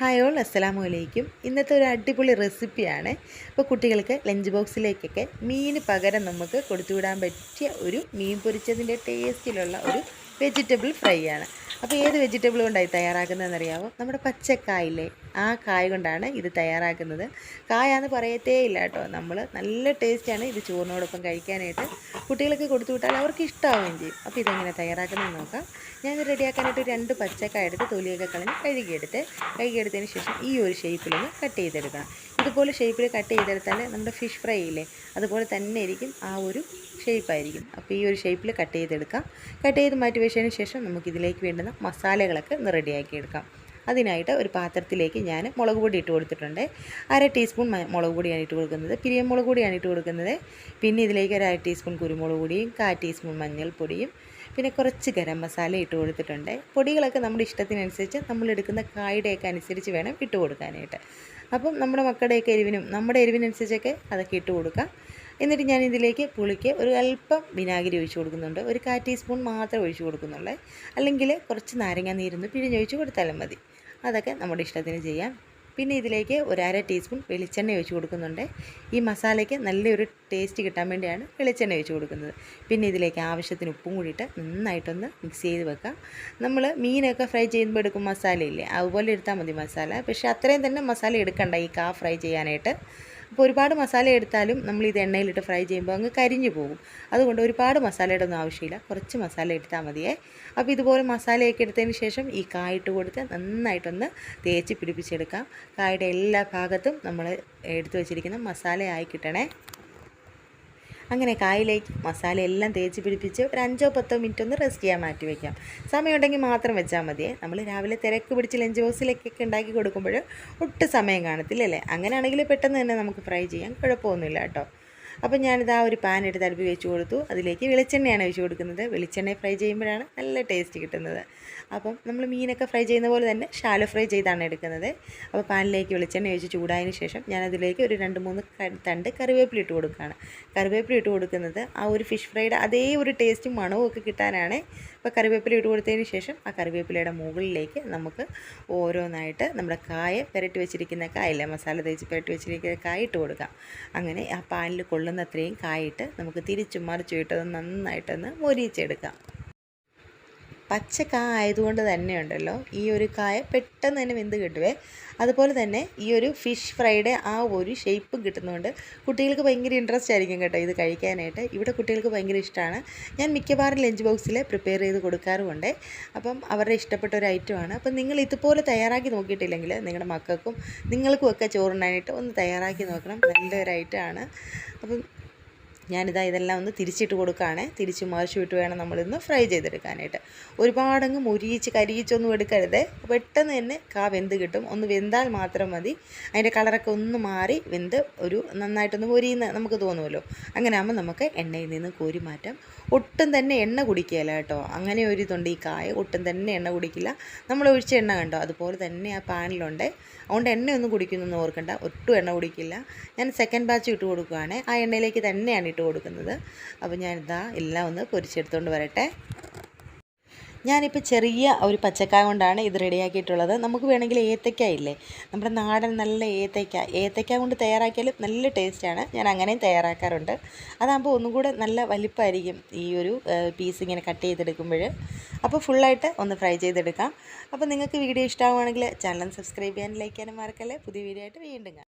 Hi all അസ്സലാമു അലൈക്കും. ഇന്നത്തെ ഒരു അടിപൊളി റെസിപ്പിയാണ്. അപ്പോൾ കുട്ടികൾക്ക് ലഞ്ച് ബോക്സിലേക്കൊക്കെ മീന് പകരം നമുക്ക് കൊടുത്തുവിടാൻ പറ്റിയ ഒരു മീൻ പൊരിച്ചതിന്റെ ടേസ്റ്റിലുള്ള ഒരു വെജിറ്റബിൾ ഫ്രൈ ആണ്. അപ്പോൾ ഏത് വെജിറ്റബിൾ കൊണ്ടായി തയ്യാറാക്കുന്നതെന്ന് അറിയാമോ നമ്മുടെ പച്ചക്കായില്ലേ? ആ കായ കൊണ്ടാണ് ഇത് തയ്യാറാക്കുന്നത്. കായാന്ന് പറയത്തേ ഇല്ല കേട്ടോ. നമ്മൾ നല്ല ടേസ്റ്റാണ് ഇത് ചോറിനോടൊപ്പം കഴിക്കാനായിട്ട്. കുട്ടികൾക്ക് കൊടുത്തു വിട്ടാൽ അവർക്ക് ഇഷ്ടമാവുകയും ചെയ്യും. അപ്പോൾ ഇതെങ്ങനെ തയ്യാറാക്കുന്നത് നോക്കാം. ഞാൻ റെഡിയാക്കാനായിട്ട് രണ്ട് പച്ചക്കായ എടുത്ത് തൊലിയൊക്കെ കളഞ്ഞ് കഴുകിയെടുത്ത് കഴുകിയെടുത്തതിന് ശേഷം ഈ ഒരു ഷേപ്പിലൊന്ന് കട്ട് ചെയ്തെടുക്കണം. ഇതുപോലെ ഷേപ്പിൽ കട്ട് ചെയ്തെടുത്താൽ നമ്മുടെ ഫിഷ് ഫ്രൈ ഇല്ലേ അതുപോലെ തന്നെ ആയിരിക്കും ആ ഒരു ഷേപ്പായിരിക്കും അപ്പോൾ ഈ ഒരു ഷേപ്പിൽ കട്ട് ചെയ്തെടുക്കാം. കട്ട് ചെയ്ത് മാറ്റി വെച്ചതിന് ശേഷം നമുക്കിതിലേക്ക് വേണ്ടുന്ന മസാലകളൊക്കെ ഒന്ന് റെഡിയാക്കി എടുക്കാം. അതിനായിട്ട് ഒരു പാത്രത്തിലേക്ക് ഞാൻ മുളക് പൊടി ഇട്ട് കൊടുത്തിട്ടുണ്ട്. അര ടീസ്പൂൺ മുളക് പൊടിയാണ് ഇട്ട് കൊടുക്കുന്നത്. പിരിയൻ മുളക് പൊടിയാണ് ഇട്ട് കൊടുക്കുന്നത്. പിന്നെ ഇതിലേക്ക് ഒരു അര ടീസ്പൂൺ കുരുമുളക് പൊടിയും കാൽ ടീസ്പൂൺ മഞ്ഞൾപ്പൊടിയും പിന്നെ കുറച്ച് ഗരം മസാല ഇട്ട് കൊടുത്തിട്ടുണ്ട്. പൊടികളൊക്കെ നമ്മുടെ ഇഷ്ടത്തിനനുസരിച്ച് നമ്മൾ എടുക്കുന്ന കായുടെയൊക്കെ അനുസരിച്ച് വേണം ഇട്ട് കൊടുക്കാനായിട്ട്. അപ്പം നമ്മുടെ മക്കളുടെയൊക്കെ എരിവിനും നമ്മുടെ എരിവിനനുസരിച്ചൊക്കെ അതൊക്കെ ഇട്ട് കൊടുക്കാം. എന്നിട്ട് ഞാൻ ഇതിലേക്ക് പുളിക്ക് ഒരു അല്പം വിനാഗിരി ഒഴിച്ച് കൊടുക്കുന്നുണ്ട്. ഒരു കാ ടീസ്പൂൺ മാത്രം ഒഴിച്ച് കൊടുക്കുന്നുള്ളൂ. അല്ലെങ്കിൽ കുറച്ച് നാരങ്ങ നീരുന്ന് പിഴിഞ്ഞൊഴിച്ച് കൊടുത്താലും മതി. അതൊക്കെ നമ്മുടെ ഇഷ്ടത്തിന് ചെയ്യാം. പിന്നെ ഇതിലേക്ക് ഒരു അര ടീസ്പൂൺ വെളിച്ചെണ്ണ ഒഴിച്ച് കൊടുക്കുന്നുണ്ട്. ഈ മസാലയ്ക്ക് നല്ലൊരു ടേസ്റ്റ് കിട്ടാൻ വേണ്ടിയാണ് വെളിച്ചെണ്ണ ഒഴിച്ച് കൊടുക്കുന്നത്. പിന്നെ ഇതിലേക്ക് ആവശ്യത്തിന് ഉപ്പും കൂടിയിട്ട് നന്നായിട്ടൊന്ന് മിക്സ് ചെയ്ത് വെക്കാം. നമ്മൾ മീനൊക്കെ ഫ്രൈ ചെയ്യുമ്പോൾ എടുക്കും മസാലയില്ലേ? അതുപോലെ എടുത്താൽ മതി മസാല. പക്ഷേ അത്രയും തന്നെ മസാല എടുക്കണ്ട ഈ കാ ഫ്രൈ ചെയ്യാനായിട്ട്. അപ്പോൾ ഒരുപാട് മസാല എടുത്താലും നമ്മൾ ഇത് എണ്ണയിലിട്ട് ഫ്രൈ ചെയ്യുമ്പോൾ അങ്ങ് കരിഞ്ഞു പോകും. അതുകൊണ്ട് ഒരുപാട് മസാലയുടെ ഒന്നും ആവശ്യമില്ല. കുറച്ച് മസാല എടുത്താൽ മതിയേ. അപ്പോൾ ഇതുപോലെ മസാലയൊക്കെ എടുത്തതിന് ശേഷം ഈ കായിട്ട് കൊടുത്ത് നന്നായിട്ടൊന്ന് തേച്ച് പിടിപ്പിച്ചെടുക്കാം. കായുടെ എല്ലാ ഭാഗത്തും നമ്മൾ എടുത്തു വച്ചിരിക്കുന്ന മസാലയായി കിട്ടണേ. അങ്ങനെ കായിലേക്ക് മസാല എല്ലാം തേച്ച് പിടിപ്പിച്ച് ഒരു അഞ്ചോ പത്തോ മിനിറ്റ് ഒന്ന് റെസ്റ്റ് ചെയ്യാൻ മാറ്റി വയ്ക്കാം സമയമുണ്ടെങ്കിൽ മാത്രം വെച്ചാൽ മതിയേ നമ്മൾ രാവിലെ തിരക്ക് പിടിച്ച് ലഞ്ച് ബോക്സിലേക്കൊക്കെ ഉണ്ടാക്കി കൊടുക്കുമ്പോൾ ഒട്ടും സമയം കാണത്തില്ലല്ലേ അങ്ങനെയാണെങ്കിൽ പെട്ടെന്ന് തന്നെ നമുക്ക് ഫ്രൈ ചെയ്യാം. കുഴപ്പമൊന്നുമില്ല കേട്ടോ. അപ്പം ഞാനിത് ആ ഒരു പാൻ എടുത്ത് അടുപ്പ് വെച്ച് കൊടുത്തു. അതിലേക്ക് വെളിച്ചെണ്ണയാണ് ഒഴിച്ച് കൊടുക്കുന്നത്. വെളിച്ചെണ്ണ ഫ്രൈ ചെയ്യുമ്പോഴാണ് നല്ല ടേസ്റ്റ് കിട്ടുന്നത്. അപ്പം നമ്മൾ മീനൊക്കെ ഫ്രൈ ചെയ്യുന്ന പോലെ തന്നെ ഷാലോ ഫ്രൈ ചെയ്താണ് എടുക്കുന്നത്. അപ്പോൾ പാനിലേക്ക് വെളിച്ചെണ്ണ ഒഴിച്ച് ചൂടായതിന് ശേഷം ഞാനതിലേക്ക് ഒരു രണ്ട് മൂന്ന് തണ്ട് കറിവേപ്പില ഇട്ട് കൊടുക്കുകയാണ്. കറിവേപ്പില ഇട്ട് കൊടുക്കുന്നത് ആ ഒരു ഫിഷ് ഫ്രൈയുടെ അതേ ഒരു ടേസ്റ്റും മണവും ഒക്കെ കിട്ടാനാണ്. അപ്പോൾ കറിവേപ്പില ഇട്ട് കൊടുത്തതിന് ശേഷം ആ കറിവേപ്പിലയുടെ മുകളിലേക്ക് നമുക്ക് ഓരോന്നായിട്ട് നമ്മുടെ കായ പുരട്ടി വെച്ചിരിക്കുന്ന കായല്ലേ? മസാല തേച്ച് പുരട്ടി വെച്ചിരിക്കുന്ന കായ ഇട്ട് കൊടുക്കാം. അങ്ങനെ ആ പാനിൽ കൊള്ളുന്നത്രയും കായിട്ട് നമുക്ക് തിരിച്ചും മറിച്ചും ഇട്ടത് നന്നായിട്ടൊന്ന് മൊരിയിച്ചെടുക്കാം. പച്ചക്കായ ആയതുകൊണ്ട് തന്നെ ഉണ്ടല്ലോ ഈ ഒരു കായ പെട്ടെന്ന് തന്നെ വെന്ത് കിട്ടുവേ. അതുപോലെ തന്നെ ഈ ഒരു ഫിഷ് ഫ്രൈയുടെ ആ ഒരു ഷേപ്പ് കിട്ടുന്നതുകൊണ്ട് കുട്ടികൾക്ക് ഭയങ്കര ഇൻട്രസ്റ്റ് ആയിരിക്കും കേട്ടോ ഇത് കഴിക്കാനായിട്ട്. ഇവിടെ കുട്ടികൾക്ക് ഭയങ്കര ഇഷ്ടമാണ് ഞാൻ മിക്കവാറും ലഞ്ച് ബോക്സിൽ പ്രിപ്പയർ ചെയ്ത് കൊടുക്കാറുമുണ്ട്. അപ്പം അവരുടെ ഇഷ്ടപ്പെട്ട ഒരു ഐറ്റമാണ് അപ്പം നിങ്ങൾ ഇതുപോലെ തയ്യാറാക്കി നോക്കിയിട്ടില്ലെങ്കിൽ നിങ്ങളുടെ മക്കൾക്കും നിങ്ങൾക്കും ഒക്കെ ചോറുണ്ടായിട്ട് ഒന്ന് തയ്യാറാക്കി നോക്കണം. നല്ലൊരു ഐറ്റമാണ് അപ്പം ഞാനിതാ ഇതെല്ലാം ഒന്ന് തിരിച്ചിട്ട് കൊടുക്കുകയാണ്. തിരിച്ച് മറിച്ച് വിട്ട് വേണം നമ്മളിന്ന് ഫ്രൈ ചെയ്തെടുക്കാനായിട്ട്. ഒരുപാടങ്ങ് മുരിയിച്ച് കരിയിച്ചൊന്നും എടുക്കരുത്. പെട്ടെന്ന് തന്നെ കാ വെന്ത് കിട്ടും. ഒന്ന് വെന്താൽ മാത്രം മതി. അതിന്റെ കളറൊക്കെ ഒന്ന് മാറി വെന്ത് ഒരു നന്നായിട്ടൊന്ന് പൊരിയുന്ന നമുക്ക് തോന്നുമല്ലോ. അങ്ങനെ ആകുമ്പോൾ നമുക്ക് എണ്ണയിൽ നിന്ന് കോരി മാറ്റാം ഒട്ടും തന്നെ എണ്ണ കുടിക്കുകയില്ല കേട്ടോ. അങ്ങനെ ഒരു ഇതുണ്ട് ഈ കായ. ഒട്ടും തന്നെ എണ്ണ കുടിക്കില്ല. നമ്മൾ ഒഴിച്ച എണ്ണ കണ്ടോ? അതുപോലെ തന്നെ ആ പാനിലുണ്ട്. അതുകൊണ്ട് എണ്ണയൊന്നും കുടിക്കുന്നൊന്നും ഓർക്കണ്ട. ഒട്ടും എണ്ണ കുടിക്കില്ല. ഞാൻ സെക്കൻഡ് ബാച്ച് ഇട്ട് കൊടുക്കുകയാണ്. ആ എണ്ണയിലേക്ക് തന്നെയാണ് കൊടുക്കുന്നത്. അപ്പോൾ ഞാനിതാ എല്ലാം ഒന്ന് പൊരിച്ചെടുത്തുകൊണ്ട് വരട്ടെ. ഞാനിപ്പോൾ ചെറിയ ഒരു പച്ചക്കായ കൊണ്ടാണ് ഇത് റെഡിയാക്കിയിട്ടുള്ളത്. നമുക്ക് വേണമെങ്കിൽ ഏത്തയ്ക്ക ഇല്ലേ? നമ്മുടെ നാടൻ നല്ല ഏത്തക്ക ഏത്തയ്ക്ക കൊണ്ട് തയ്യാറാക്കിയാലും നല്ല ടേസ്റ്റാണ് ഞാൻ അങ്ങനെയും തയ്യാറാക്കാറുണ്ട്. അതാകുമ്പോൾ ഒന്നും കൂടെ നല്ല വലിപ്പമായിരിക്കും ഈ ഒരു പീസ് ഇങ്ങനെ കട്ട് ചെയ്തെടുക്കുമ്പോൾ അപ്പോൾ ഫുള്ളായിട്ട് ഒന്ന് ഫ്രൈ ചെയ്തെടുക്കാം. അപ്പോൾ നിങ്ങൾക്ക് വീഡിയോ ഇഷ്ടമാവുകയാണെങ്കിൽ ചാനൽ സബ്സ്ക്രൈബ് ചെയ്യാനും ലൈക്ക് ചെയ്യാനും മറക്കല്ലേ. പുതിയ വീഡിയോ ആയിട്ട് വീണ്ടും